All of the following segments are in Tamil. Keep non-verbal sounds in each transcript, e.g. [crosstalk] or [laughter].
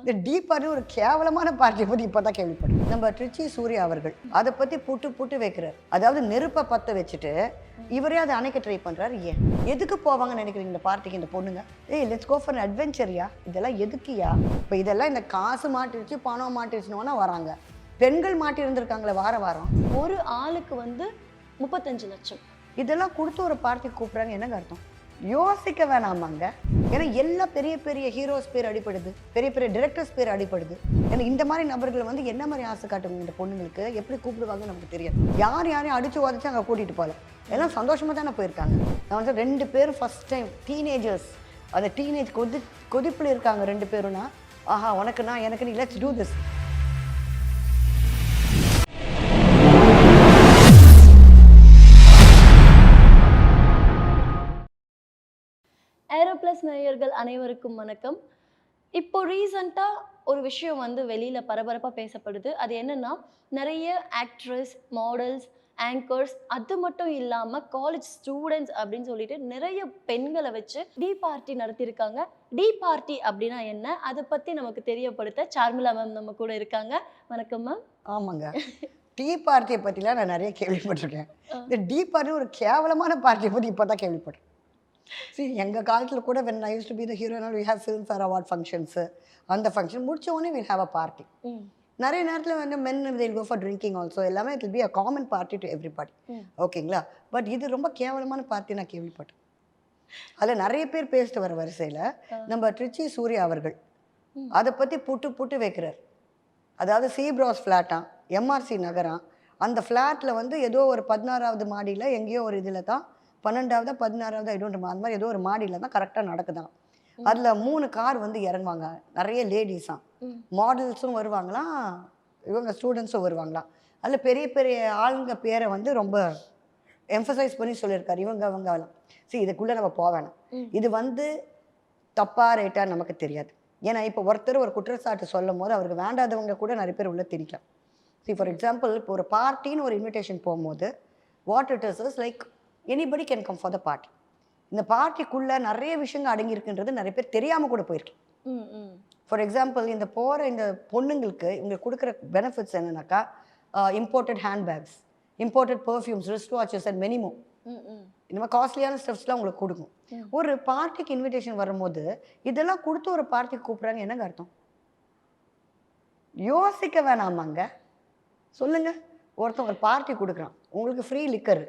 இந்த டீப்பான ஒரு கேவலமான பார்ட்டியை பற்றி இப்போ தான் கேள்விப்பட்டேன். நம்ம ட்ரிச்சி சூர்யா அவர்கள் அதை பற்றி புட்டு புட்டு வைக்கிறார். அதாவது நெருப்பை பற்ற வச்சுட்டு இவரே அதை அணைக்க ட்ரை பண்ணுறாரு ஏன்? எதுக்கு போவாங்கன்னு நினைக்கிறீங்க இந்த பார்ட்டிக்கு இந்த பொண்ணுங்க? ஏய் லெட்ஸ் கோ ஃபார் அட்வென்ச்சரியா இதெல்லாம் எதுக்குயா? இப்போ இதெல்லாம் இந்த காசு மாட்டிருச்சு பணம் மாட்டிருச்சுன்னு வராங்க. பெண்கள் மாட்டி இருந்திருக்காங்களே வார வாரம். ஒரு ஆளுக்கு வந்து முப்பத்தஞ்சு லட்சம். இதெல்லாம் கொடுத்து ஒரு பார்ட்டி கூப்பிட்றாங்க. என்னங்க அர்த்தம்? யோசிக்க வேணாமாங்க. ஏன்னா எல்லா பெரிய பெரிய ஹீரோஸ் பேர் அடிப்படுது பெரிய பெரிய டிரெக்டர்ஸ் பேர் அடிப்படுது ஏன்னா இந்த மாதிரி நபர்கள் வந்து என்ன மாதிரி ஆசை காட்டுவாங்க இந்த பொண்ணுங்களுக்கு? எப்படி கூப்பிடுவாங்கன்னு நமக்கு தெரியாது. யார் யாரையும் அடிச்சு உதச்சு அங்கே கூட்டிகிட்டு போகல. எல்லாம் சந்தோஷமாக தானே போயிருக்காங்க. நான் வந்து ரெண்டு பேரும் ஃபஸ்ட் டைம் டீனேஜர்ஸ் அந்த டீனேஜ் கொதி கொதிப்பில் இருக்காங்க ரெண்டு பேரும்னா ஆஹா உனக்குண்ணா எனக்கு நீ லெட்ஸ் டூ திஸ் பிளஸ் நேயர்கள் அனைவருக்கும் வணக்கம். இப்போ ரீசண்டாக ஒரு விஷயம் வந்து வெளியில் பரபரப்பாக பேசப்படுது. அது என்னன்னா நிறைய ஆக்ட்ரஸ் மாடல்ஸ் ஆங்கர்ஸ் அது மட்டும் இல்லாமல் காலேஜ் ஸ்டூடெண்ட்ஸ் அப்படின்னு சொல்லிட்டு நிறைய பெண்களை வச்சு டீ பார்ட்டி நடத்தியிருக்காங்க. டீ பார்ட்டி அப்படின்னா என்ன? அதை பற்றி நமக்கு தெரியப்படுத்த சார்மிளா மேம் நம்ம கூட இருக்காங்க. வணக்கம் மேம் ஆமாங்க. டீ பார்ட்டியை பற்றிலாம் நான் நிறைய கேள்விப்பட்டிருக்கேன். இந்த டீ பார்ட்டி ஒரு கேவலமான பார்ட்டியை பற்றி இப்போ தான் கேள்விப்பட்டேன். சரி எங்கள் காலத்தில் கூட when I use to be the hero we have Filmfare award functions அந்த ஃபங்க்ஷன் முடிச்ச உடனே வில் ஹேவ் அ பார்ட்டி நிறைய நேரத்தில் வந்து men till go for drinking also எல்லாமே it be a common party to everybody hmm. ஓகேங்களா? பட் இது ரொம்ப கேவலமான பார்ட்டி நான் கேள்விப்பட்டேன். அதில் நிறைய பேர் பேசிட்டு வர வரிசையில் நம்ம ட்ரிச்சி சூர்யா அவர்கள். அதை பற்றி புட்டு புட்டு வைக்கிறார். அதாவது சீப்ராஸ் ஃப்ளாட்டாம் எம்ஆர்சி நகரம் அந்த ஃப்ளாட்டில் வந்து ஏதோ ஒரு பதினாறாவது மாடியில் எங்கேயோ ஒரு இதில் தான் பன்னெண்டாவது பதினாறாவது ஐடோன்ற அந்த மாதிரி ஏதோ ஒரு மாடியில் தான் கரெக்டாக நடக்குதாம். அதில் மூணு கார் வந்து இறங்குவாங்க. நிறைய லேடிஸாம். மாடல்ஸும் வருவாங்களாம். இவங்க ஸ்டூடெண்ட்ஸும் வருவாங்களாம். அதில் பெரிய பெரிய ஆளுங்க பேரை வந்து ரொம்ப எம்ஃபசைஸ் பண்ணி சொல்லியிருக்காரு. இவங்க அவங்கலாம் சரி இதுக்குள்ளே நம்ம போக வேணாம். இது வந்து தப்பா ரைட்டா நமக்கு தெரியாது. ஏன்னா இப்போ ஒருத்தர் ஒரு குற்றச்சாட்டு சொல்லும் போது அவருக்கு வேண்டாதவங்க கூட நிறைய பேர் உள்ள திணிக்கலாம். See ஃபார் எக்ஸாம்பிள் இப்போ ஒரு பார்ட்டின்னு ஒரு இன்விடேஷன் போகும்போது what it is is like anybody can come for the party இந்த பார்ட்டிக்குள்ளே நிறைய விஷயங்கள் அடங்கியிருக்குன்றது நிறைய பேர் தெரியாமல் கூட போயிருக்கு ம் ம் ஃபார் எக்ஸாம்பிள் இந்த போகிற இந்த பொண்ணுங்களுக்கு இவங்க கொடுக்குற பெனிஃபிட்ஸ் என்னன்னாக்கா imported handbags imported perfumes wrist watches and many more hmm hmm இந்த மாதிரி காஸ்ட்லியான ஸ்டெப்ஸ்லாம் உங்களுக்கு கொடுக்கும். ஒரு பார்ட்டிக்கு இன்விடேஷன் வரும்போது இதெல்லாம் கொடுத்து ஒரு பார்ட்டிக்கு கூப்பிட்றாங்க என்னங்க அர்த்தம்? யோசிக்க வேணாமாங்க. சொல்லுங்க. ஒருத்தன் ஒரு பார்ட்டி கொடுக்குறான். உங்களுக்கு ஃப்ரீ லிக்கர்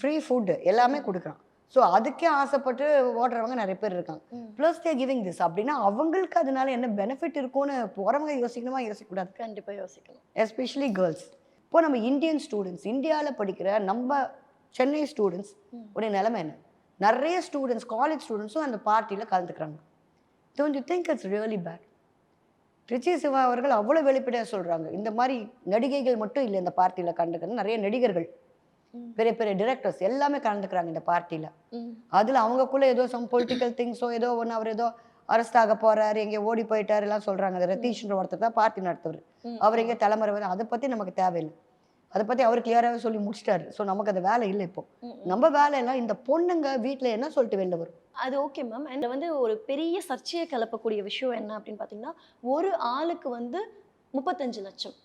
ஃப்ரீ ஃபுட்டு எல்லாமே கொடுக்குறான். ஸோ அதுக்கே ஆசைப்பட்டு ஓடுறவங்க நிறைய பேர் இருக்காங்க. ப்ளஸ் தே கிவிங் திஸ் அப்படின்னா அவங்களுக்கு அதனால என்ன பெனிஃபிட் இருக்கும்னு போகிறவங்க யோசிக்கணுமா? யோசிக்கக்கூடாது. கண்டிப்பா யோசிக்கணும். எஸ்பெஷலி கேர்ள்ஸ் இப்போ நம்ம இந்தியன் ஸ்டூடெண்ட்ஸ் இந்தியாவில் படிக்கிற நம்ம சென்னை ஸ்டூடெண்ட்ஸ். உடைய நிலைமை என்ன? நிறைய ஸ்டூடெண்ட்ஸ் காலேஜ் ஸ்டூடெண்ட்ஸும் அந்த பார்ட்டியில் கலந்துக்கிறாங்க. Don't you think it's really bad Trichy Siva அவர்கள் அவ்வளோ வெளிப்படையாக சொல்கிறாங்க இந்த மாதிரி நடிகைகள் மட்டும் இல்லை இந்த பார்ட்டியில் கலந்துக்கிறது நிறைய நடிகர்கள். பெரிய பெரிய டிரெக்டர்ஸ் எல்லாமே கலந்துக்கிறாங்க இந்த பார்ட்டியில். அதில் அவங்கக்குள்ள ஏதோ சம் பொலிட்டிக்கல் திங்ஸோ ஏதோ ஒன்று அவர் ஏதோ அரெஸ்ட் ஆக போறாரு எங்கே ஓடி போயிட்டாரு எல்லாம் சொல்றாங்க. ரத்தீஷ்ன்ற ஒருத்தர் தான் பார்ட்டி நடத்துவர். அவர் எங்கே தலைமுறை வந்து அதை பற்றி நமக்கு தேவையில்லை. அதை பற்றி அவர் கிளியராகவே சொல்லி முடிச்சிட்டாரு. ஸோ நமக்கு அந்த வேலை இல்லை இப்போ. நம்ம வேலையெல்லாம் இந்த பொண்ணுங்க வீட்டில் என்ன சொல்லிட்டு வெளில வரும்? அது ஓகே மேம் அண்ட் வந்து ஒரு பெரிய சர்ச்சையை கிளப்பக்கூடிய விஷயம் என்ன அப்படின்னு பார்த்தீங்கன்னா ஒரு ஆளுக்கு வந்து முப்பத்தஞ்சு லட்சம்.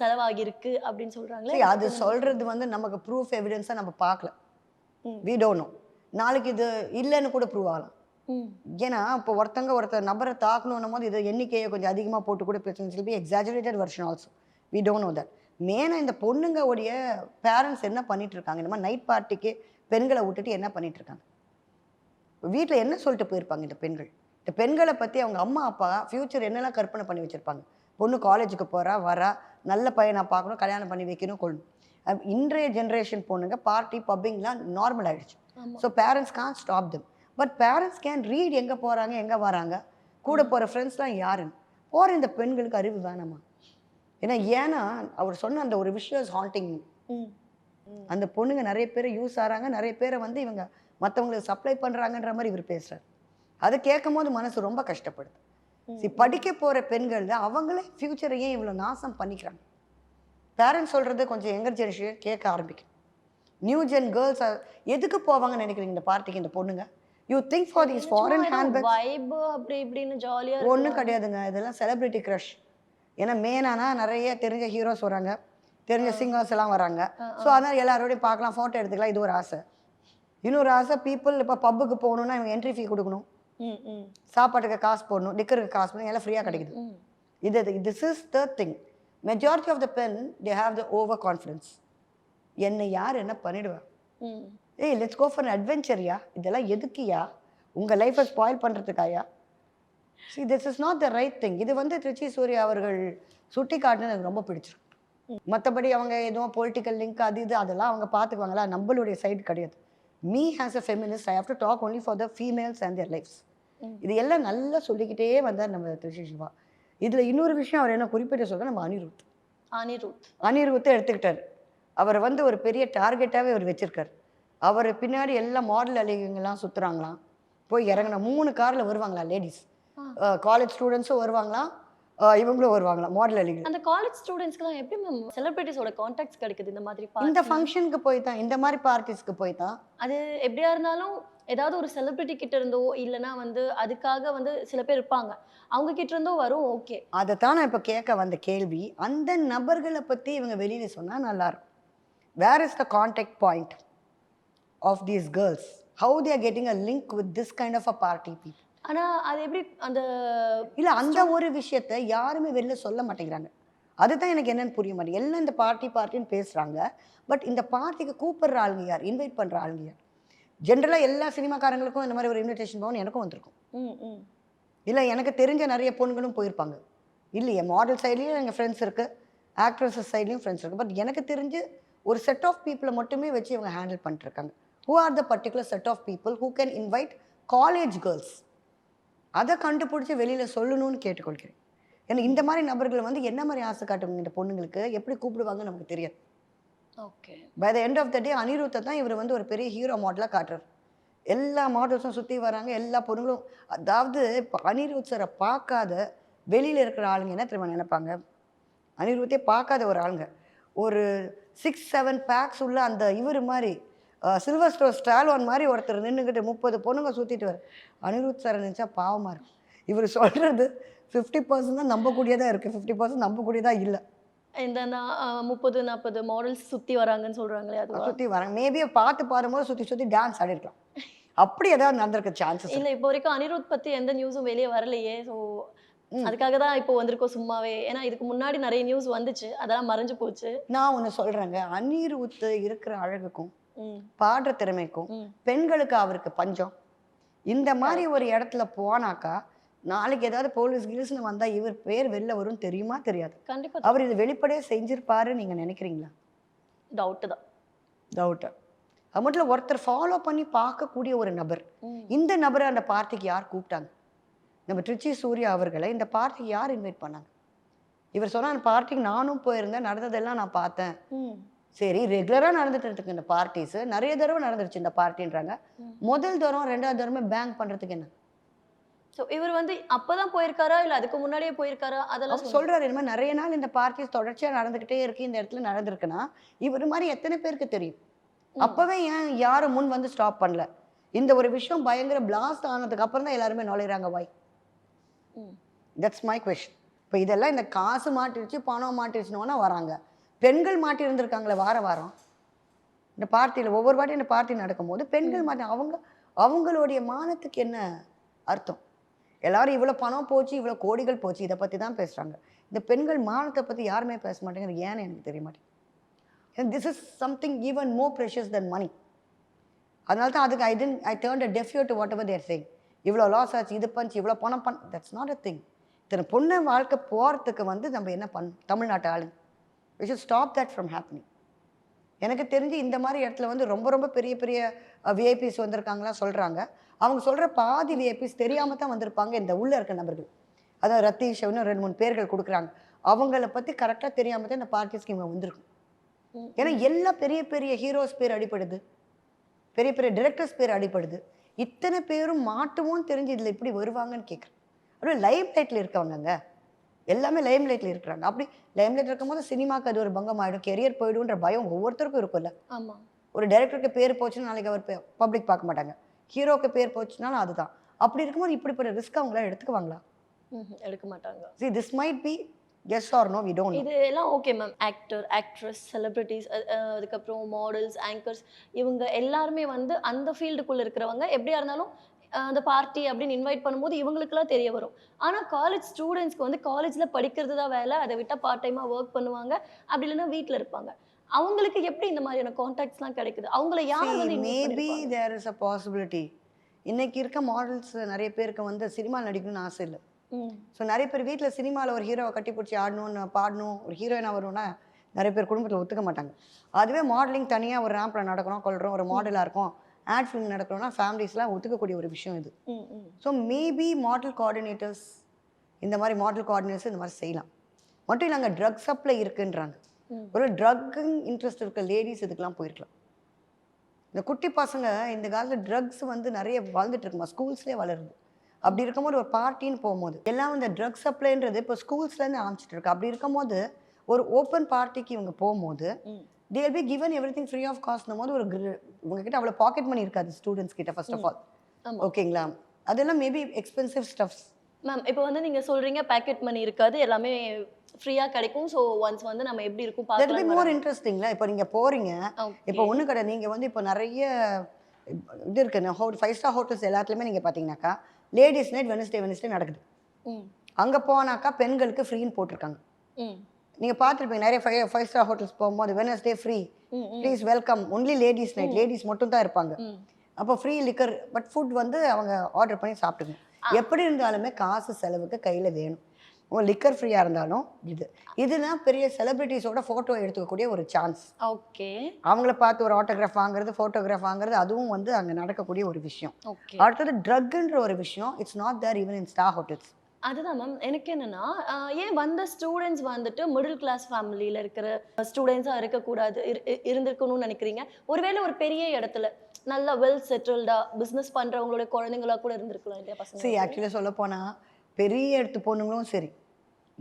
செலவாகியிருக்கு அப்படின்னு சொல்றாங்களே சரி, அது சொல்றது வந்து நமக்கு ப்ரூஃப் எவிடன்ஸாக நம்ம பார்க்கல. வி டோன்ட் நோ நாளைக்கு இது இல்லைன்னு கூட ப்ரூவ் ஆகலாம். ஏன்னா இப்போ ஒருத்தங்க ஒருத்தர் நபரை தாக்கணும் போது இது எண்ணிக்கையை கொஞ்சம் அதிகமாக போட்டு கூட பிரச்சனை be exaggerated version also we don't know that மெயினாக இந்த பொண்ணுங்க உடைய பேரண்ட்ஸ் என்ன பண்ணிட்டு இருக்காங்க? இந்த மாதிரி நைட் பார்ட்டிக்கு பெண்களை விட்டுட்டு என்ன பண்ணிட்டு இருக்காங்க? வீட்டில் என்ன சொல்லிட்டு போயிருப்பாங்க இந்த பெண்கள்? இந்த பெண்களை பற்றி அவங்க அம்மா அப்பா ஃப்யூச்சர் என்னெல்லாம் கற்பனை பண்ணி வச்சுருப்பாங்க? பொண்ணு காலேஜுக்கு போகிறா வரா நல்ல பையனை பார்க்கணும் கல்யாணம் பண்ணி வைக்கணும் கொள்ளணும். இன்றைய ஜென்ரேஷன் பொண்ணுங்க பார்ட்டி பப்பிங்லாம் நார்மல் ஆயிடுச்சு. ஆமா. So parents can't stop them. But parents can read எங்கே போகிறாங்க எங்கே வராங்க? கூட போகிற ஃப்ரெண்ட்ஸ்லாம் யாருன்னு? போகிற இந்த பெண்களுக்கு அறிவு வேணாமா? ஏன்னா ஏன்னா அவர் சொன்ன அந்த ஒரு விஷயம் ஹாண்டிங் ம். அந்த பொண்ணுங்க நிறைய பேர் யூஸ் ஆகிறாங்க நிறைய பேரை வந்து இவங்க மற்றவங்களுக்கு சப்ளை பண்ணுறாங்கன்ற மாதிரி இவர் பேசுகிறார் அதை கேட்கும் போது மனசு ரொம்ப கஷ்டப்படுது. படிக்க போகிற பெண்கள் அவங்களே ஃப்யூச்சரை ஏன் இவ்வளோ நாசம் பண்ணிக்கிறாங்க? பேரண்ட்ஸ் சொல்கிறது கொஞ்சம் எங்கர் ஜெனரேஷன் கேட்க ஆரம்பிக்கும். நியூ ஜென் கேர்ள்ஸ் எதுக்கு போவாங்கன்னு நினைக்கிறீங்க இந்த பார்ட்டிக்கு இந்த பொண்ணுங்க? You think for these foreign handbag vibe அப்படி இப்படின்னு ஜாலியா ஒன்றும் கிடையாதுங்க. இதெல்லாம் செலிபிரிட்டி க்ரஷ் ஏன்னா மேனானா நிறைய தெரிஞ்ச ஹீரோஸ் வராங்க. தெரிஞ்ச சிங்கர்ஸ் எல்லாம் வராங்க. ஸோ அதனால் எல்லாரோடையும் பார்க்கலாம் ஃபோட்டோ எடுத்துக்கலாம். இது ஒரு ஆசை. இன்னொரு ஆசை பீப்புள் இப்போ பப்புக்கு போகணுன்னா இவங்க என்ட்ரி ஃபீ கொடுக்கணும். சாப்பாட்டுக்கு காசு போடணும் டிக்கருக்கு காசு போடணும் எல்லாம் ஃப்ரீயாக கிடைக்குது. இது this is the thing majority of the pen they have the over confidence என்னை யார் என்ன பண்ணிடுவா? ஏய் லெட்ஸ் கோ ஃபார் அட்வென்ச்சர்யா இதெல்லாம் எதுக்குயா உங்கள் லைஃப்பை ஸ்பாயில் பண்ணுறதுக்காயா see this is not the right thing இது வந்து திருச்சி சூர்யா அவர்கள் சுட்டி காட்டுனது எனக்கு ரொம்ப பிடிச்சிருக்கு மற்றபடி அவங்க எதுவும் பொலிட்டிக்கல் லிங்க் அது இது அதெல்லாம் அவங்க பார்த்துக்குவாங்களா நம்மளுடைய சைடு கிடையாது. Me has a feminist I have to talk only for the females and their lifes. இது எல்லாம் நல்லா சொல்லிக்கிட்டே வந்தார் நம்ம திருச்சி சிவா. இதில் இன்னொரு விஷயம் அவர் என்ன குறிப்பிட்டு சொல்ற நம்ம அனிருத். அனிருத். அனிருத்தை எடுத்துக்கிட்டார். அவரை வந்து ஒரு பெரிய டார்கெட்டாகவே அவர் வச்சிருக்கார். அவர் பின்னாடி எல்லாம் மாடல் அலைகள்லாம் சுற்றுறாங்களாம் போய் இறங்கின மூணு காரில் வருவாங்களா லேடிஸ் காலேஜ் ஸ்டூடெண்ட்ஸும் வருவாங்களாம் இவங்களும் வருவாங்களாம் மாடல் அலைகள். அந்த காலேஜ் ஸ்டூடெண்ட்ஸ்க்குலாம் எப்படி மேம் செலிபிரிட்டிஸோட காண்டாக்ட்ஸ் கிடைக்குது? இந்த மாதிரி இந்த? ஃபங்க்ஷனுக்கு போய் தான் இந்த மாதிரி பார்ட்டிஸ்க்கு போய் தான் அது எப்படியா இருந்தாலும் ஏதாவது ஒரு செலிபிரிட்டி கிட்ட இருந்தோ இல்லனா வந்து அதுக்காக வந்து சில பேர் இருப்பாங்க. அவங்க கிட்ட இருந்தோ வரும் ஓகே அதை தான் நான் இப்போ கேட்க வந்த கேள்வி. அந்த நபர்களை பற்றி இவங்க வெளியில் சொன்னால் நல்லாயிருக்கும் where is the contact point of these girls how they are getting a link with this kind of a party people ஆனா அது எப்படி அந்த இல்லை அந்த ஒரு விஷயத்த யாருமே வெளில சொல்ல மாட்டேங்கிறாங்க. அதுதான் எனக்கு என்னன்னு புரிய மாட்டேங்குது. எல்லாம் இந்த பார்ட்டி பார்ட்டின்னு பேசுகிறாங்க பட் இந்த பார்ட்டிக்கு கூப்பிடுற ஆளுங்க யார்? இன்வைட் பண்ணுற ஆளுங்க யார்? ஜென்ரலாக எல்லா சினிமாக்காரங்களுக்கும் இந்த மாதிரி ஒரு இன்விடேஷன் போகணும் எனக்கும் வந்திருக்கும். இல்லை எனக்கு தெரிஞ்ச நிறைய பொண்ணுங்களும் போயிருப்பாங்க. இல்லையே மாடல் சைட்லேயும் எங்கள் ஃப்ரெண்ட்ஸ் இருக்குது ஆக்ட்ரஸஸ் சைட்லேயும் ஃப்ரெண்ட்ஸ் இருக்குது பட் எனக்கு தெரிஞ்சு ஒரு செட் ஆஃப் பீப்புளை மட்டுமே வச்சு இவங்க ஹேண்டில் பண்ணிட்டுருக்காங்க. Who are the particular set of people who can invite college girls அதை கண்டுபிடிச்சி வெளியில் சொல்லணும்னு கேட்டுக்கொள்கிறேன். ஏன்னா இந்த மாதிரி நபர்கள் வந்து என்ன மாதிரி ஆசை காட்டுவாங்க இந்த பொண்ணுங்களுக்கு? எப்படி கூப்பிடுவாங்கன்னு நமக்கு தெரியாது. Okay by the end of the day அனிருத்தை தான் இவர் வந்து ஒரு பெரிய ஹீரோ மாடலாக காட்டுறாரு. எல்லா மாடல்ஸும் சுற்றி வராங்க எல்லா பொண்ணுங்களும் அதாவது இப்போ அனிருத் சாரை பார்க்காத வெளியில் இருக்கிற ஆளுங்க என்ன தெரியுமா நினைப்பாங்க? அனிருத்தே பார்க்காத ஒரு ஆளுங்க. ஒரு சிக்ஸ் செவன் பேக்ஸ் உள்ள அந்த இவர் மாதிரி சில்வர் ஸ்டோர் ஸ்டால்வான் மாதிரி ஒருத்தர் நின்றுக்கிட்டு முப்பது பொண்ணுங்க சுற்றிட்டு வர அனிருத் சாரை நினச்சா பாவமாக இருக்கும். இவர் சொல்கிறது ஃபிஃப்டி பர்சன்ட் தான் நம்பக்கூடியதாக இருக்குது ஃபிஃப்டி பர்சன்ட் நம்பக்கூடியதாக இல்லை. இந்த நா- ஆ, முப்பது நாற்பது மாடல்ஸ் சுத்தி வராங்கன்னு சொல்றாங்களே அதுவா? சுற்றி வராங்க. மேபி பார்த்து பாரும்போது சுற்றி சுற்றி டான்ஸ் ஆடிருக்கலாம். அப்படி ஏதாவது நடந்திருக்க சான்சஸ் இல்ல இப்போ வரைக்கும் அனிருத் பத்தி எந்த நியூஸும் வெளியே வரலையே. ஸோ. அதுக்காக தான் இப்போ வந்திருக்கோம் சும்மாவே. ஏன்னா இதுக்கு முன்னாடி நிறைய நியூஸ் வந்துச்சு. அதெல்லாம் மறைஞ்சு போச்சு. நான் ஒன்று சொல்கிறேங்க அந்நீர் இருக்கிற அழகுக்கும் பாடுற திறமைக்கும் பெண்களுக்கு அவருக்கு பஞ்சம். இந்த மாதிரி ஒரு இடத்துல போனாக்கா நாளைக்கு ஏதாவது போலீஸ் கிலீஸ்னு வந்தால் இவர் பேர் வெளில வரும்னு தெரியுமா தெரியாது. கண்டிப்பா அவர் இது வெளிப்படையாக செஞ்சிருப்பாரு நீங்கள் நினைக்கிறீங்களா? டவுட் தான். டவுட்டு அது மட்டும் ஒருத்தர் ஃபாலோ பண்ணி பார்க்கக்கூடிய ஒரு நபர். இந்த நபரை அந்த பார்ட்டிக்கு யார் கூப்பிட்டாங்க? நம்ம திருச்சி சூர்யா அவர்களை இந்த பார்ட்டிக்கு யார் இன்வைட் பண்ணாங்க? இவர் சொன்ன அந்த பார்ட்டிக்கு நானும் போயிருந்தேன் நடந்ததெல்லாம் நான் பார்த்தேன். சரி ரெகுலராக நடந்துட்டு இருக்கு இந்த பார்ட்டிஸ் நிறைய தடவை நடந்துருச்சு இந்த பார்ட்டின்றாங்க. முதல் தரம் ரெண்டாவது தரமே பேங்க் பண்ணுறதுக்கு என்ன? ஸோ இவர் வந்து அப்பதான் போயிருக்காரா? இல்ல அதுக்கு முன்னாடியே போயிருக்காரா? அதெல்லாம் சொல்றாரு மாதிரி நிறைய நாள் இந்த பார்ட்டிஸ் தொடர்ச்சியாக நடந்துக்கிட்டே இருக்கு இந்த இடத்துல நடந்திருக்குன்னா இவர் மாதிரி எத்தனை பேருக்கு தெரியும். அப்பவே ஏன் யாரும் முன் வந்து ஸ்டாப் பண்ணல? இந்த ஒரு விஷயம் பயங்கர பிளாஸ்ட் ஆனதுக்கு அப்புறம் தான் எல்லாருமே நுழையிறாங்க வாய். தட்ஸ் மை கொஷின் இப்போ இதெல்லாம் இந்த காசு மாட்டிருச்சு பணம் மாட்டிருச்சுனோன்னா வராங்க. பெண்கள் மாட்டி இருந்திருக்காங்களே வார வாரம். இந்த பார்ட்டியில் ஒவ்வொரு வாட்டியும் இந்த பார்ட்டி நடக்கும்போது பெண்கள் மாட்டி அவங்க அவங்களுடைய மானத்துக்கு என்ன அர்த்தம்? எல்லாரும் இவ்வளோ பணம் போச்சு இவ்வளோ கோடிகள் போச்சு இதை பற்றி தான் பேசுகிறாங்க இந்த பெண்கள் மானத்தை பற்றி யாருமே பேச மாட்டேங்கிறது ஏன்னு எனக்கு தெரிய மாட்டேங்குது this is something even more precious than money அதனால தான் அதுக்கு I tend I turn a deaf ear to whatever they're saying இவ்வளோ லாஸ் ஆச்சு இது பண்ணிச்சு இவ்வளோ பணம் பண் தட்ஸ் நாட் அ திங் இத்தனை பொண்ணை வாழ்க்கை போகிறதுக்கு வந்து நம்ம என்ன பண்ண தமிழ்நாட்டு ஆளுங்க we should stop that from happening எனக்கு தெரிஞ்சு இந்த மாதிரி இடத்துல வந்து ரொம்ப ரொம்ப பெரிய பெரிய விஐபிஸ் வந்திருக்காங்களா சொல்கிறாங்க அவங்க சொல்கிற பாதி விஐபிஸ் தெரியாமல் தான் வந்திருப்பாங்க இந்த உள்ளே இருக்க நபர்கள். அதாவது ரத்தீஷ் இன்னும் ரெண்டு மூணு பேர்கள் கொடுக்குறாங்க. அவங்கள பற்றி கரெக்டாக தெரியாமல் தான் இந்த பார்ட்டி ஸ்கீம் வந்திருக்கும். ஏன்னா எல்லா பெரிய பெரிய ஹீரோஸ் பேர் அடிப்படுது பெரிய பெரிய டிரெக்டர்ஸ் பேர் அடிப்படுது இத்தனை பேரும் மாட்டுவோன்னு தெரிஞ்சு இதில் இப்படி வருவாங்கன்னு கேட்குறேன் அப்படியே லைம் லைட்டில் இருக்கவங்கங்க. எல்லாமே லைம் லைட்டில் இருக்கிறாங்க. அப்படி லைம் லைட் இருக்கும்போது சினிமாக்கு அது ஒரு பங்கம் ஆகிடும் கெரியர் போயிடுன்ற பயம் ஒவ்வொருத்தருக்கும் இருக்கும்ல. ஆமா. ஒரு டைரக்டருக்கு பேர் போச்சுன்னா நாளைக்கு அவர் பப்ளிக் பார்க்க மாட்டாங்க. ஹீரோக்கு பேர் போச்சுனாலும் அதுதான். அப்படி இருக்கும்போது இப்படிப்பட்ட ரிஸ்க் அவங்கள எடுத்துக்குவாங்களா. எடுக்க மாட்டாங்க. See this might be yes or no we don't இது எல்லாம் okay ma'am actor actress celebrities அதுக்கப்புறம் மாடல்ஸ் ஆங்கர்ஸ் இவங்க எல்லாருமே வந்து அந்த ஃபீல்டுக்குள்ள இருக்கிறவங்க. எப்படியா இருந்தாலும் அந்த பார்ட்டி அப்படின்னு இன்வைட் பண்ணும்போது இவங்களுக்குலாம் தெரிய வரும். ஆனால் காலேஜ் ஸ்டூடெண்ட்ஸ்க்கு வந்து காலேஜில் படிக்கிறது தான் வேலை. அதை விட்டால் பார்ட் டைமாக ஒர்க் பண்ணுவாங்க. அப்படி இல்லைன்னா வீட்டில் இருப்பாங்க. அவங்களுக்கு எப்படி இந்த மாதிரியான கான்டாக்ட்ஸ்லாம் கிடைக்குது? அவங்கள யார் வந்து maybe? There is a possibility இன்னைக்கு இருக்க மாடல்ஸ் நிறைய பேருக்கு வந்து சினிமா நடிக்கணும்னு ஆசை இல்லை. ஸோ நிறைய பேர் வீட்டில் சினிமாவில் ஒரு ஹீரோவை கட்டி பிடிச்சி ஆடணும்னு பாடணும் ஒரு ஹீரோயினாக வரணும்னா நிறைய பேர் குடும்பத்தில் ஒத்துக்க மாட்டாங்க. அதுவே மாடலிங் தனியாக ஒரு ரேம்பில் நடக்கிறோம் கொள்கிறோம் ஒரு மாடலாக இருக்கும் ஆட் ஃபிலிம் நடக்கிறோம்னா ஃபேமிலிஸ்லாம் ஒத்துக்கக்கூடிய ஒரு விஷயம் இது. ஸோ மேபி மாடல் கோஆர்டினேட்டர்ஸ் இந்த மாதிரி மாடல் கோஆர்டினேட்டர்ஸ் இந்த மாதிரி செய்யலாம். மட்டும் இல்லை அங்கே ட்ரக் சப்ளை இருக்குன்றாங்க. ஒரு ட்ரக்குன்னு இன்ட்ரெஸ்ட் இருக்க லேடிஸ் இதுக்கெல்லாம் போயிருக்கலாம். இந்த குட்டி பசங்க இந்த காலத்தில் ட்ரக்ஸ் வந்து நிறைய வளர்ந்துட்டு இருக்குமா? ஸ்கூல்ஸ்லேயே வளருது. அப்படி இருக்கும்போது ஒரு பார்ட்டின்னு போகும்போது எல்லாம் இந்த ட்ரக் சப்ளைன்றது இப்போ ஸ்கூல்ஸ்லேருந்து ஆரம்பிச்சிட்டு இருக்கு. அப்படி இருக்கும்போது ஒரு ஓப்பன் பார்ட்டிக்கு இவங்க போகும்போது they'll be given everything free of காஸ்ட்னும் போது ஒரு உங்ககிட்ட அவ்வளோ பாக்கெட் மணி இருக்காது ஸ்டூடெண்ட்ஸ் கிட்ட ஃபர்ஸ்ட் ஆஃப் ஆல். ஓகேங்களா? அதெல்லாம் மேபி எக்ஸ்பென்சிவ் ஸ்டஃப்ஸ் மேம் இப்போ வந்து நீங்க சொல்றீங்க பேக்கெட் மணி இருக்காது எல்லாமே ஃப்ரீயா கிடைக்கும். ஸோ ஒன்ஸ் வந்து நம்ம எப்படி இருக்கும் பார்க்கலாம் மோர் இன்ட்ரெஸ்டிங்ல இப்போ நீங்கள் போகிறீங்க இப்போ ஒன்றும் கிடையாது. நீங்கள் வந்து இப்போ நிறைய இது இருக்கு ஹோ ஃபைவ் ஸ்டார் ஹோட்டல்ஸ் எல்லாத்துலேயுமே நீங்கள் பார்த்தீங்கன்னாக்கா லேடிஸ் நைட் வெனஸ்டே வெனஸ்டே நடக்குது. அங்கே போனாக்கா பெண்களுக்கு ஃப்ரீன்னு போட்டிருக்காங்க. நீங்கள் பார்த்துருப்பீங்க நிறைய ஃபைவ் ஃபைவ் ஸ்டார் ஹோட்டல்ஸ் போகும்போது Wednesday free please welcome only ladies night ladies மட்டும் தான் இருப்பாங்க. அப்போ ஃப்ரீ லிக்கர் பட் ஃபுட் வந்து அவங்க ஆர்டர் பண்ணி சாப்பிட்டுக்கணும். எப்படி இருந்தாலுமே காசு செலவுக்கு கையில் வேணும். உங்கள் லிக்கர் ஃப்ரீயாக இருந்தாலும் இது. இதுனா பெரிய செலிபிரிட்டிஸோட ஃபோட்டோ எடுத்துக்கக்கூடிய ஒரு சான்ஸ் ஓகே. அவங்கள பார்த்து ஒரு ஆட்டோகிராஃப் வாங்குறது ஃபோட்டோகிராஃப் வாங்குறது அதுவும் வந்து அங்கே நடக்கக்கூடிய ஒரு விஷயம். அடுத்தது ட்ரக்குன்ற ஒரு விஷயம் it's not there even in star hotels அதுதான் மேம் எனக்கு என்னன்னா ஏன் வந்த ஸ்டூடெண்ட்ஸ் வந்துட்டு மிடில் கிளாஸ் ஃபேமிலியில் இருக்கிற ஸ்டூடெண்ட்ஸாக இருக்கக்கூடாது இரு- இரு- இருந்திருக்கணும்னு நினைக்கிறீங்க? ஒருவேளை ஒரு பெரிய இடத்துல நல்லா வெல் செட்டில்டா பிஸ்னஸ் பண்றவங்களோட குழந்தைங்களா கூட இருந்திருக்கலாம் இல்லையா சரி பசங்க ஆக்சுவலாக சொல்ல போனால் பெரிய இடத்து பொண்ணுங்களும் சரி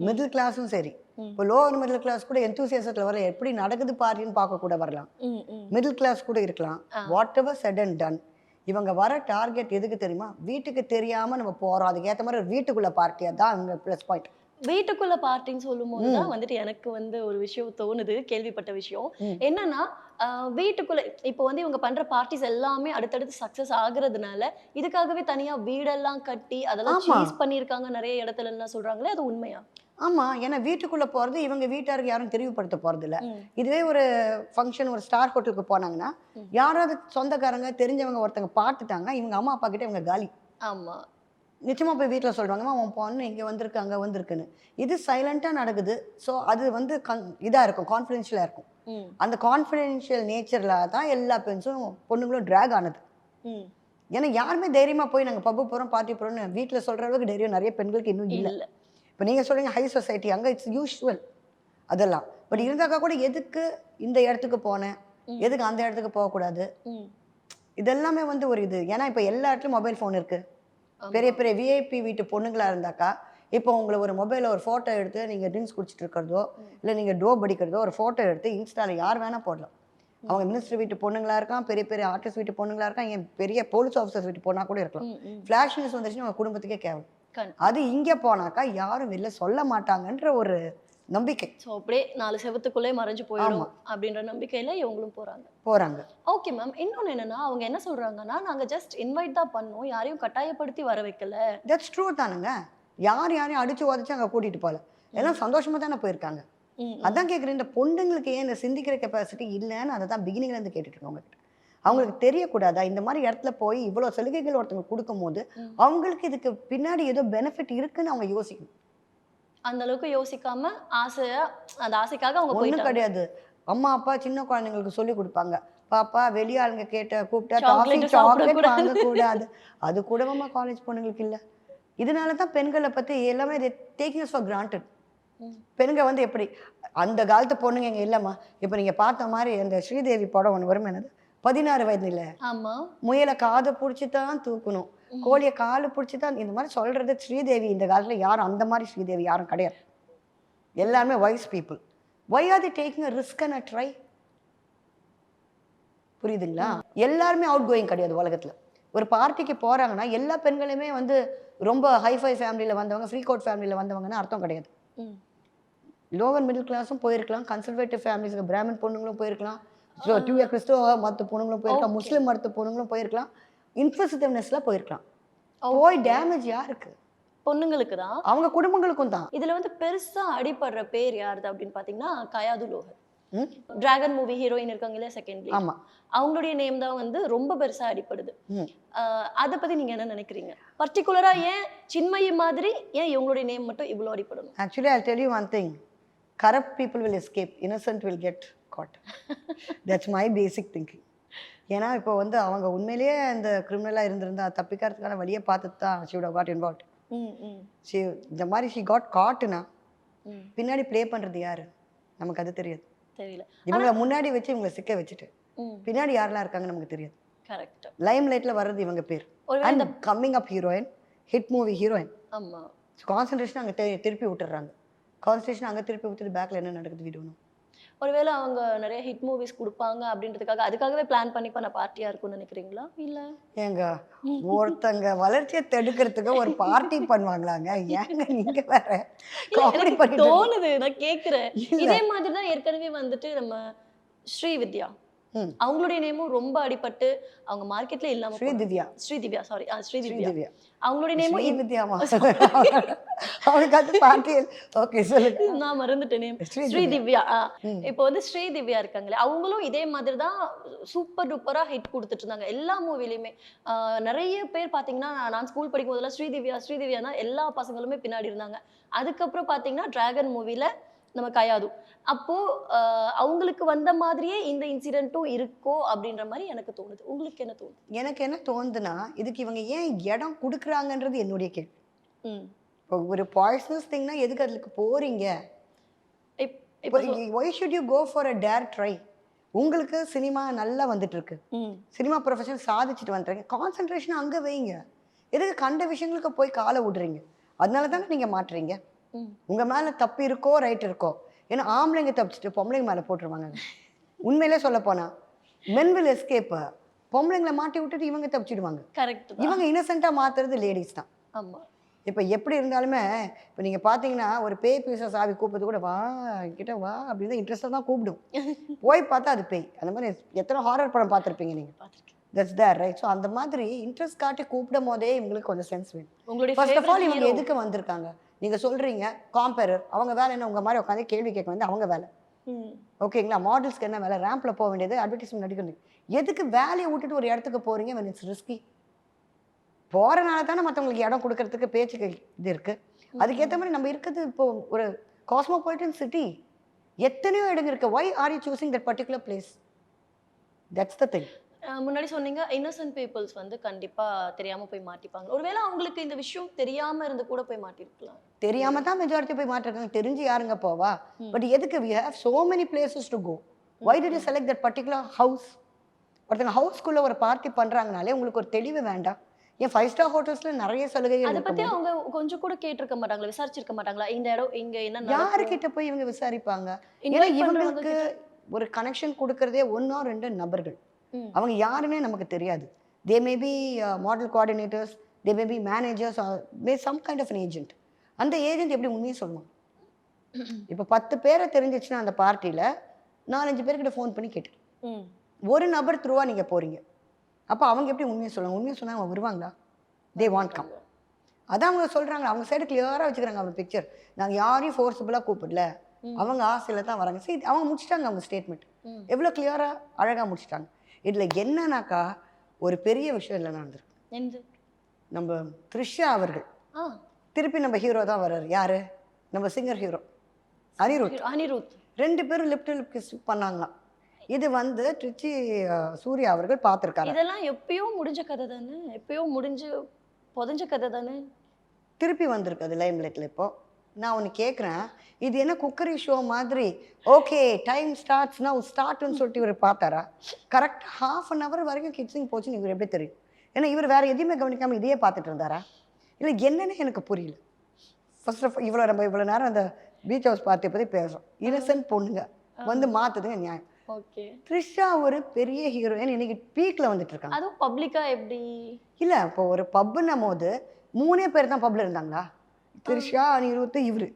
மிடில் கிளாஸும் சரி. இப்போ லோவர் மிடில் கிளாஸ் கூட எந்தூசியசத்தில் வர எப்படி நடக்குது பார்ட்டின்னு பார்க்க கூட வரலாம். மிடில் கிளாஸ் கூட இருக்கலாம். Whatever set and done இவங்க வர டார்கெட் எதுக்கு தெரியுமா? வீட்டுக்கு தெரியாம நம்ம போறோம். அதுக்கு ஏற்ற மாதிரி வீட்டுக்குள்ள பார்ட்டியா தான் அங்க ப்ளஸ் பாயிண்ட் வீட்டுக்குள்ள பார்ட்டின்னு சொல்லும்போது தான் வந்துட்டு எனக்கு வந்து ஒரு விஷயம் தோணுது கேள்விப்பட்ட விஷயம். என்னன்னா வீட்டுக்குள்ள இப்போ வந்து இவங்க பண்ற பார்ட்டிஸ் எல்லாமே அடுத்தடுத்து சக்சஸ் ஆகுறதுனால இதுக்காகவே தனியா வீடெல்லாம் கட்டி அதெல்லாம். சீஸ் பண்ணியிருக்காங்க நிறைய இடத்துல எல்லாம் சொல்றாங்களே அது உண்மையா? ஆமா ஏன்னா வீட்டுக்குள்ள போறது இவங்க வீட்டாருக்கு யாரும் இல்ல ம். இதுவே ஒரு ஃபங்க்ஷன் ஒரு ஸ்டார் ஹோட்டலுக்கு போனாங்கன்னா. யாராவது சொந்தக்காரங்க தெரிஞ்சவங்க ஒருத்தங்க பார்த்துட்டாங்க இவங்க அம்மா அப்பா கிட்ட இவங்க காலி. ஆமா. நிச்சயமா போய் வீட்டில் சொல்றாங்கம்மா உன் பொண்ணு இங்கே வந்திருக்கு அங்கே வந்திருக்குன்னு. இது சைலண்டாக நடக்குது. ஸோ அது வந்து கன் இதாக இருக்கும் கான்ஃபிடென்ஷியலாக இருக்கும். அந்த கான்ஃபிடென்ஷியல் நேச்சரில் தான் எல்லா பெண்ஸும் பொண்ணுங்களும் ட்ராக் ஆனது. ஏன்னா யாருமே தைரியமா போய் நாங்கள் பப்பு போகிறோம் பார்ட்டி போகிறோம்னு வீட்டில் சொல்கிற அளவுக்கு தைரியம் நிறைய பெண்களுக்கு இன்னும் இல்ல. இப்போ நீங்கள் சொல்றீங்க ஹை சொசைட்டி அங்கே இட்ஸ் யூஷுவல் அதெல்லாம். பட் இருந்தாக்கா கூட எதுக்கு இந்த இடத்துக்கு போனேன். எதுக்கு அந்த இடத்துக்கு போகக்கூடாது? இதெல்லாமே வந்து ஒரு இது. ஏன்னா இப்போ எல்லா இடத்துலையும் மொபைல் ஃபோன் இருக்கு. ஆமா. பெரிய பெரிய விஐபி வீட்டு பொண்ணுங்களா இருந்தாக்கா இப்போ உங்களை ஒரு மொபைலில் ஒரு ஃபோட்டோ எடுத்து நீங்கள் ட்ரிங்க்ஸ் குடிச்சிட்டு இருக்கிறதோ இல்லை நீங்கள் டோ படிக்கிறதோ ஒரு ஃபோட்டோ எடுத்து இன்ஸ்டாவில் யார் வேணால் போடலாம். அவங்க மினிஸ்டர் வீட்டு பொண்ணுங்களா இருக்கான் பெரிய பெரிய ஆர்டிஸ்ட் வீட்டு பொண்ணுங்களா இருக்கான் என் பெரிய போலீஸ் ஆஃபீஸர் வீட்டு பொண்ணா கூட இருக்கலாம். ஃப்ளாஷ் நியூஸ் வந்துச்சுன்னா உங்க குடும்பத்துக்கே கேவலம். கண் அது இங்கே போனாக்கா யாரும் வெளில சொல்ல மாட்டாங்கன்ற ஒரு நம்பிக்கை. ஸோ அப்படியே நாலு செவத்துக்குள்ளே மறைஞ்சு போயிடும் அப்படின்ற நம்பிக்கையில இவங்களும் போறாங்க. போகிறாங்க ஓகே மேம் இன்னொன்னு என்னன்னா அவங்க என்ன சொல்றாங்கன்னா நாங்க ஜஸ்ட் இன்வைட் தான் பண்ணோம். யாரையும் கட்டாயப்படுத்தி வர வைக்கல. தட்ஸ் ட்ரூ தானுங்க. யார் யாரையும் அடிச்சு உதச்சு அங்கே கூட்டிகிட்டு போகல. எல்லாம் சந்தோஷமாக தானே போயிருக்காங்க. அதான் கேட்குறேன் இந்த பொண்ணுங்களுக்கு ஏன் இந்த சிந்திக்கிற கெப்பாசிட்டி இல்லைன்னு அதை தான் பிகினிங்லேருந்து கேட்டுட்டு இருக்கேன் உங்ககிட்ட. அவங்களுக்கு தெரியக்கூடாதா? இந்த மாதிரி இடத்துல போய் இவ்வளோ சலுகைகள் ஒருத்தவங்க கொடுக்கும்போது. அவங்களுக்கு இதுக்கு பின்னாடி ஏதோ பெனிஃபிட் இருக்குன்னு அவங்க யோசிக்கணும். அந்த அளவுக்கு யோசிக்காம ஆசையா அந்த ஆசைக்காக அவங்க ஒன்றும் கிடையாது. அம்மா அப்பா சின்ன குழந்தைங்களுக்கு சொல்லி கொடுப்பாங்க. பாப்பா வெளிய ஆளுங்க கேட்ட கூப்பிட்டா டாஃபி சாக்லேட் சாப்பிடக்கூடாது. வாங்கக்கூடாது. அது கூடவாம்மா காலேஜ் பொண்ணுங்களுக்கு இல்லை. இதனால தான் பெண்களை பற்றி எல்லாமே டேக்கிங் ஃபார் கிராண்டட். பெண்கள் வந்து எப்படி? அந்த காலத்து பொண்ணுங்க இங்கே இல்லைம்மா. இப்போ நீங்கள் பார்த்த மாதிரி அந்த ஸ்ரீதேவி படம் ஒன்று வரும் என்னது? பதினாறு வயது இல்லை ஆமா. முயலை காதை பிடிச்சி தான் தூக்கணும். கோழியை காலை பிடிச்சி தான் இந்த மாதிரி சொல்றது ஸ்ரீதேவி. இந்த காலத்தில் யாரும் அந்த மாதிரி ஸ்ரீதேவி யாரும் கிடையாது. எல்லாருமே wise people why are they taking a risk and a try புரியுதுங்களா? எல்லாருமே அவுட் கோயிங் கிடையாது உலகத்தில். ஒரு பார்ட்டிக்கு போறாங்கன்னா எல்லா பெண்களுமே வந்து ரொம்ப ஹைஃபை ஃபேமிலியில வந்தவங்க ஃப்ரீ கோட் ஃபேமிலியில வந்தவங்கன்னு அர்த்தம் கிடையாது. லோவர் மிடில் கிளாஸும் போயிருக்கலாம். கன்சர்வேட்டிவ் ஃபேமிலிஸ்க்கு பிராமின் பொண்ணுங்களும் போயிருக்கலாம். ஸோ டியூ கிறிஸ்துவ மற்ற பொண்ணுங்களும் போயிருக்கலாம். முஸ்லீம் மற்ற பொண்ணுங்களும் போயிருக்கலாம். இன்ஃபர்சிட்டிவ்னஸ்ல போயிருக்கலாம். போய் டேமேஜ் யாருக்கு? பொண்ணுங்களுக்கு தான் அவங்க குடும்பங்களுக்கும் தான். இதுல வந்து பெருசா அடிபடுற பேர் யாருது அப்படின்னு பாத்தீங்கன்னா கயாது லோகர்? டிராகன் மூவி ஹீரோயின் இருக்காங்க இல்லையா செகண்ட் ஆமா. அவங்களுடைய நேம் தான் வந்து ரொம்ப பெருசா அடிப்படுது அதை பத்தி நீங்க என்ன நினைக்கிறீங்க? பர்டிகுலரா ஏன் சின்மயி மாதிரி ஏன் இவங்களுடைய நேம் மட்டும் இவ்வளவு அடிப்படணும் Actually, I'll tell you one thing. Corrupt people will escape. Innocent will get. Caught. That's my basic thinking. ஏன்னா இப்போ வந்து அவங்க உண்மையிலேயே அந்த கிரிமினலாக இருந்திருந்தா தப்பிக்கிறதுக்கான வழியை பார்த்துட்டு தான் ஷி காட் இன்வால்வ் ம், ம், ஷி இந்த மாதிரி ஷி காட் காட்டுனா ம். பின்னாடி ப்ளே பண்ணுறது யாரு? நமக்கு அது தெரியாது. தெரியல. இவங்க முன்னாடி வச்சு இவங்களை சிக்க வச்சுட்டு ம். பின்னாடி யாரெல்லாம் இருக்காங்க நமக்கு தெரியாது. கரெக்ட் லைம் லைட்டில் வர்றது இவங்க பேர். And coming up heroine hit movie heroine ஆமா. கான்சன்ட்ரேஷன் அங்கே திருப்பி விட்டுறாங்க. கான்சன்ட்ரேஷன் அங்கே திருப்பி விட்டுட்டு பேக்கில் என்ன நடக்குது விடணும் ஒருவேளை அவங்க நிறைய ஹிட் மூவிஸ் கொடுப்பாங்க அப்படின்றதுக்காக அதுக்காகவே பிளான் பண்ணி பண்ண பார்ட்டியா இருக்கும்னு நினைக்கிறீங்களா இல்ல ஏங்க ஒருத்தங்க வளர்ச்சியை தடுக்கிறதுக்கு ஒரு பார்ட்டி பண்ணுவாங்களாங்க ஏங்க நீங்க வேற தோணுது நான் கேக்குறேன். இதே மாதிரி தான் ஏற்கனவே வந்துட்டு நம்ம ஸ்ரீ வித்யா ம். அவங்களுடைய நேமும் ரொம்ப அடிபட்டு அவங்க மார்க்கெட்ல இல்லாம [laughs] ஸ்ரீ. திவ்யா. ஸ்ரீ திவ்யா சாரி ஸ்ரீ திவ்யா. அவங்களுடைய நேமும் வித்யாமா அவனுக்கு அது பார்ட்டி ஓகே சொல்லுங்க. நான் மறந்துட்டேன். நேம் ஸ்ரீ திவ்யா. இப்போ வந்து ஸ்ரீ திவ்யா இருக்காங்களே அவங்களும் இதே மாதிரி தான் சூப்பர் டூப்பரா ஹிட் கொடுத்துட்டு இருந்தாங்க. எல்லா மூவிலையுமே நிறைய பேர் பாத்தீங்கன்னா நான் ஸ்கூல் படிக்கும் போதெல்லாம் ஸ்ரீ திவ்யா ஸ்ரீ திவ்யா தான் எல்லா பசங்களுமே பின்னாடி இருந்தாங்க. அதுக்கப்புறம் பாத்தீங்கன்னா டிராகன் மூவில நம்ம கயாது. அப்போ ஆஹ் அவங்களுக்கு வந்த மாதிரியே இந்த இன்சிடென்ட்டும் இருக்கோ அப்படின்ற மாதிரி எனக்கு தோணுது. உங்களுக்கு என்ன தோணுது? எனக்கு என்ன தோணுதுன்னா இதுக்கு இவங்க ஏன் இடம் கொடுக்குறாங்கன்றது என்னுடைய கேள்வி. ம். இப்போ ஒரு பாய்சனஸ் திங்னா எதுக்கு அதுக்கு இப்போ why should you go for a dare try உங்களுக்கு சினிமா நல்லா வந்துட்டு இருக்கு ம். சினிமா ப்ரொஃபஷன் சாதிச்சுட்டு வந்துறீங்க கான்சென்ட்ரேஷன் அங்கே வைங்க. எதுக்கு கண்ட விஷயங்களுக்கு போய் காலை விடுறீங்க? அதனால தானே நீங்கள் மாட்டுறீங்க? ம். உங்கள் மேலே தப்பு இருக்கோ ரைட் இருக்கோ. ஏன்னா ஆம்பளைங்க தப்பிச்சுட்டு பொம்பளைங்க மேலே போட்டுருவாங்க. [laughs] உண்மையிலே சொல்ல போனா மென் வில் எஸ்கேப் பொம்பளைங்களை மாட்டி விட்டுட்டு இவங்க தப்பிச்சிடுவாங்க. கரெக்ட் இவங்க இன்னசென்ட்டாக மாத்துறது லேடிஸ் தான். ஆமா. இப்போ எப்படி இருந்தாலுமே இப்போ நீங்கள் பார்த்தீங்கன்னா ஒரு பேய் பீச சாவி கூப்பிட்டு கூட வா கிட்ட வா அப்படின்னு இன்ட்ரெஸ்டாக தான் கூப்பிடும். [laughs] போய் பார்த்தா அது பேய். அந்த மாதிரி எத்தனை ஹாரர் படம் பார்த்துருப்பீங்க நீங்கள் தட்ஸ் தேர் ரைட் ஸோ அந்த மாதிரி இன்ட்ரெஸ்ட் காட்டி கூப்பிடும் போதே இவங்களுக்கு கொஞ்சம் சென்ஸ் வேணும். ஃபர்ஸ்ட் ஆஃப் ஆல் இவங்க. எதுக்கு வந்திருக்காங்க? நீங்க சொல்றீங்க காம்பேரர் அவங்க வேலை என்ன? உங்க மாதிரி உட்காந்து கேள்வி கேட்க வந்து அவங்க வேலை. ஓகேங்களா? மாடல்ஸ்க்கு என்ன வேலை? ரேம்ப்ல போக வேண்டியது அட்வர்டைஸ்மெண்ட் நடிக்கணும் எதுக்கு வேலையை விட்டுட்டு ஒரு இடத்துக்கு போறீங்க when it's risky? போறனால தானே மற்றவங்களுக்கு இடம் கொடுக்கறதுக்கு பேச்சுக்கு இது இருக்கு. அதுக்கேற்ற மாதிரி நம்ம இருக்கிறது இப்போ ஒரு காஸ்மோபாலிட்டன் சிட்டி எத்தனையோ இடங்கள் இருக்கு. Why are you choosing that particular place that's the thing முன்னாடி சொன்னீங்க இன்னசென்ட் பீப்புள்ஸ் வந்து கண்டிப்பா தெரியாம போய் மாட்டிப்பாங்க. ஒருவேளை அவங்களுக்கு இந்த விஷயம் தெரியாம இருந்து கூட போய் மாட்டிருக்கலாம். தெரியாம தான் மெஜாரிட்டி போய் மாட்டிருக்காங்க. தெரிஞ்சு யாருங்க போவா. பட் எதுக்கு we have so many places to go why did you select that particular house ஒருத்தங்க ஹவுஸ்க்குள்ள ஒரு பார்ட்டி பண்றாங்கனாலே உங்களுக்கு ஒரு தெளிவு வேண்டாம். ஏன் ஃபைவ் ஸ்டார் ஹோட்டல்ஸ்ல நிறைய சலுகைகள் அத பத்தி அவங்க கொஞ்சம் கூட கேட்டிருக்க மாட்டாங்களா? விசாரிச்சிருக்க மாட்டாங்களா? இந்த இடம் இங்க என்ன? யாருக்கிட்ட போய் இவங்க விசாரிப்பாங்க? ஏன்னா இவங்களுக்கு ஒரு கனெக்ஷன் கொடுக்கறதே ஒன்னோ ரெண்டு நபர்கள். அவங்க யாருன்னே நமக்கு தெரியாது. They may be model coordinators they may be managers may some kind of agent அந்த ஏஜென்ட் எப்படி உண்மையை சொல்லுவான்? [clears throat] இப்போ பத்து பேரை தெரிஞ்சிச்சுன்னா அந்த பார்ட்டியில் நாலஞ்சு பேர்கிட்ட ஃபோன் பண்ணி கேட்டு. ம். ஒரு நபர் த்ரூவா நீங்க போறீங்க. அப்போ அவங்க எப்படி உண்மையை சொல்லுவாங்க? உண்மையை சொன்னா அவங்க வருவாங்களா? தே வாண்ட் கம் அதான் அவங்க சொல்றாங்க. அவங்க சைடு கிளியரா வச்சுக்கிறாங்க அவங்க பிக்சர் நாங்க யாரையும் ஃபோர்ஸபுளாக கூப்பிடல. அவங்க ஆசையில தான் வராங்க. சரி அவங்க முடிச்சிட்டாங்க அவங்க ஸ்டேட்மெண்ட். எவ்வளோ கிளியரா அழகா முடிச்சிட்டாங்க. இதுல என்னன்னாக்கா ஒரு பெரிய விஷயம் இல்லை நடந்திருக்கு? நம்ம த்ரிஷா அவர்கள். திருப்பி நம்ம ஹீரோ தான் வர்றாரு. யாரு? நம்ம சிங்கர் ஹீரோ அனிருத். அனிருத். ரெண்டு பேரும் லிப்ட் லிப் கிஸ் பண்ணாங்களாம். இது வந்து ட்ரிச்சி சூர்யா அவர்கள் பார்த்துருக்காரு இதெல்லாம் எப்பயோ முடிஞ்ச கதை தானே? எப்பயோ முடிஞ்சு புதஞ்ச கதை தானே? திருப்பி வந்திருக்கு அது லைம் லைட்டில் இப்போ. நான் ஒன்று கேட்குறேன் இது என்ன குக்கரி ஷோ மாதிரி? ஓகே டைம் ஸ்டார்ட்ஸ் நான் ஸ்டார்ட்னு சொல்லிட்டு இவர் பார்த்தாரா? கரெக்ட் ஹாஃப் அன் ஹவர் வரைக்கும் கிட்ஸிங் போச்சுன்னு இவர் எப்படி தெரியும்? ஏன்னா இவர் வேற எதையுமே கவனிக்காம இதையே பார்த்துட்டு இருந்தாரா? இல்லை என்னன்னு எனக்கு புரியல. ஃபர்ஸ்ட் ஆஃப் இவ்வளோ நம்ம இவ்வளோ நேரம் அந்த பீச் ஹவுஸ் பார்ட்டி பற்றி பேசுகிறோம் இன்னசென்ட் பொண்ணுங்க. வந்து மாற்றுதுங்க நியாயம். ஓகே த்ரிஷா ஒரு பெரிய ஹீரோயின் இன்னைக்கு பீக்ல வந்துட்டு இருக்காங்க. அதுவும் பப்ளிக்கா எப்படி? இல்ல இப்போ ஒரு பப்புன்னும் போது மூணே பேர் தான் பப்ல இருந்தாங்களா? த்ரிஷா அனிருத் இவரு.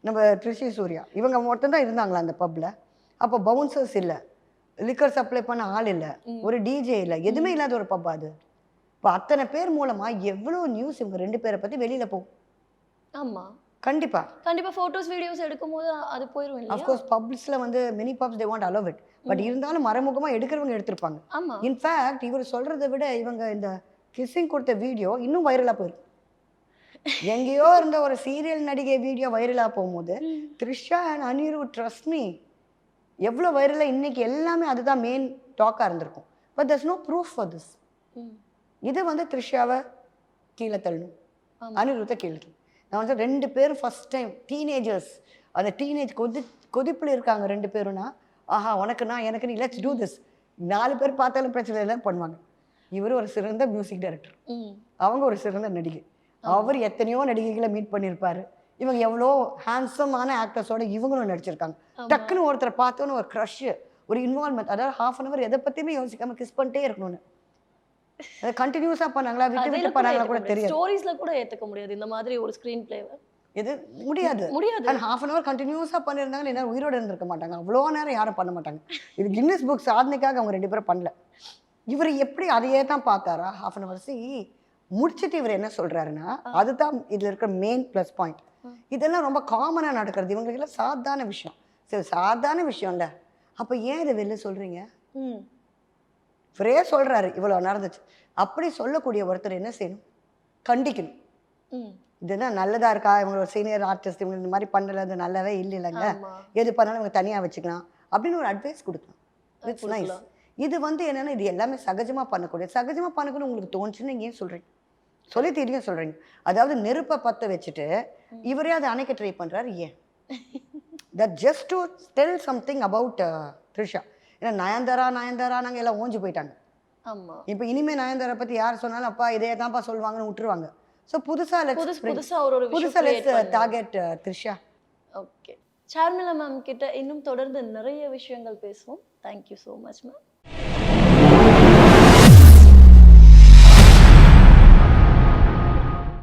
நம்ம த்ரிஷி சூர்யா. இவங்க மட்டும் தான் இருந்தாங்களா அந்த பப்ல? அப்போ பவுன்சர்ஸ் இல்ல. லிக்கர் சப்ளை பண்ண ஆள் இல்ல. ஒரு டிஜே இல்ல. எதுவுமே இல்லாத ஒரு பப் அது. இப்போ அத்தனை பேர் மூலமா எவ்வளவு நியூஸ் இவங்க ரெண்டு பேரை பத்தி வெளியில போகும். ஆமா. கண்டிப்பா. கண்டிப்பா போட்டோஸ் வீடியோஸ் எடுக்கும்போது அது போயிரும் இல்லையா? பப்ஸ்ல வந்து mini pubs they won't allow it but இருந்தாலும் மறைமுகமா எடுக்கிறவங்க எடுத்திருப்பாங்க. ஆமா. இன்ஃபேக்ட் இவர் சொல்றதை விட இவங்க இந்த கிஸ்ஸிங் கொடுத்த வீடியோ இன்னும் வைரலா போயிருக்கு. எங்கேயோ இருந்த ஒரு சீரியல் நடிகை வீடியோ வைரலா போகும்போது. Trisha and Anirudh trust me எவ்வளோ வைரலா இன்னைக்கு எல்லாமே அதுதான் மெயின் டாக்காக இருந்திருக்கும் but this no proof for this. இது வந்து த்ரிஷாவை கீழே தள்ளணும். அனிருத்தை கீழே தள்ளணும். நான் வந்து ரெண்டு பேரும் ஃபர்ஸ்ட் டைம் டீனேஜர்ஸ் அந்த டீனேஜ் கொதி கொதிப்பில் இருக்காங்க ரெண்டு பேரும்னா ஆஹா உனக்கு நான் எனக்கு நீ லெட்ஸ் டூ திஸ் நாலு பேர் பார்த்தாலும் பிரச்சனை இல்லை பண்ணுவாங்க இவர் ஒரு சிறந்த மியூசிக் டைரக்டர். அவங்க ஒரு சிறந்த நடிகை அவர் எத்தனையோ நடிகைகளை மீட் பண்ணியிருப்பாரு இவங்க எவ்வளோ ஹேண்ட்ஸமான ஆக்டர்ஸோட இவங்களும் நடிச்சிருக்காங்க. டக்குன்னு ஒருத்தரை பார்த்தோன்னு ஒரு க்ரஷ் ஒரு இன்வால்மெண்ட் அதாவது ஹாஃப் அன் அவர் எதை பற்றியுமே யோசிக்காம கிஸ் பண்ணிட்டே இருக்கணும்னு. அதை கண்டினியூஸாக பண்ணாங்களா விட்டு விட்டு பண்ணாங்களா கூட. தெரியாது. ஸ்டோரிஸ்ல கூட ஏத்துக்க முடியாது. இந்த மாதிரி ஒரு ஸ்கிரீன் பிளேவை இது முடியாது. முடியாது. அண்ட் ஹாஃப் அன் அவர் கண்டினியூஸாக பண்ணியிருந்தாங்க என்ன உயிரோட இருந்திருக்க மாட்டாங்க. அவ்வளோ நேரம் யாரும் பண்ண மாட்டாங்க. இது கின்னஸ் புக் சாதனைக்காக அவங்க ரெண்டு பேரும் பண்ணல. இவர் எப்படி அதையே தான் பார்த்தாரா? ஹாஃப் அன் ஹவர் சி முடிச்சிட்டு இவர் என்ன சொல்றாருன்னா அதுதான் இதுல இருக்கிற மெயின் ப்ளஸ் பாயிண்ட். இதெல்லாம் ரொம்ப காமனாக நடக்கிறது. இவங்களுக்கெல்லாம் சாதாரண விஷயம். சரி சாதாரண விஷயம்ல அப்போ ஏன் இதை வெளில சொல்றீங்க? ம். இவரே சொல்றாரு இவ்வளோ நடந்துச்சு. அப்படி சொல்லக்கூடிய ஒருத்தர் என்ன செய்யணும்? கண்டிக்கணும். ம். இது என்ன நல்லதா இருக்கா? இவங்க ஒரு சீனியர் ஆர்டிஸ்ட் இவங்க இந்த மாதிரி பண்ணல இது நல்லாவே இல்லை இல்லைங்க. எது பண்ணாலும் இவங்க தனியாக வச்சுக்கலாம். அப்படின்னு ஒரு அட்வைஸ் கொடுக்கலாம். அது இட்ஸ் நைஸ் கொடுக்கலாம். இது வந்து என்னன்னா இது எல்லாமே சகஜமா பண்ணக்கூடிய சகஜமா பண்ணக்கூட உங்களுக்கு தோணுச்சுன்னு ஏன் சொல்றீங்க? சொல்லி தெரியும் சொல்றீங்க அதாவது நெருப்பை பத்த வச்சுட்டு இவரே அதை அணைக்க ட்ரை பண்றாரு ஏன்? That just to tell something about Trisha ஏன்னா நயன்தாரா நயன்தாரா நாங்க எல்லாம் ஓஞ்சு போயிட்டாங்க. ஆமா. இப்போ இனிமே நயன்தாரா பத்தி யார் சொன்னாலும் அப்பா இதே தான்ப்பா சொல்லுவாங்கன்னு விட்டுருவாங்க. ஸோ புதுசா புதுசு லெட்ஸ் புதுசா ஒரு ஒரு புதுசா விஷயம் let's target Trisha okay Sharmila ma'am கிட்ட இன்னும் தொடர்ந்து நிறைய விஷயங்கள் பேசுவோம். Thank you so much ma'am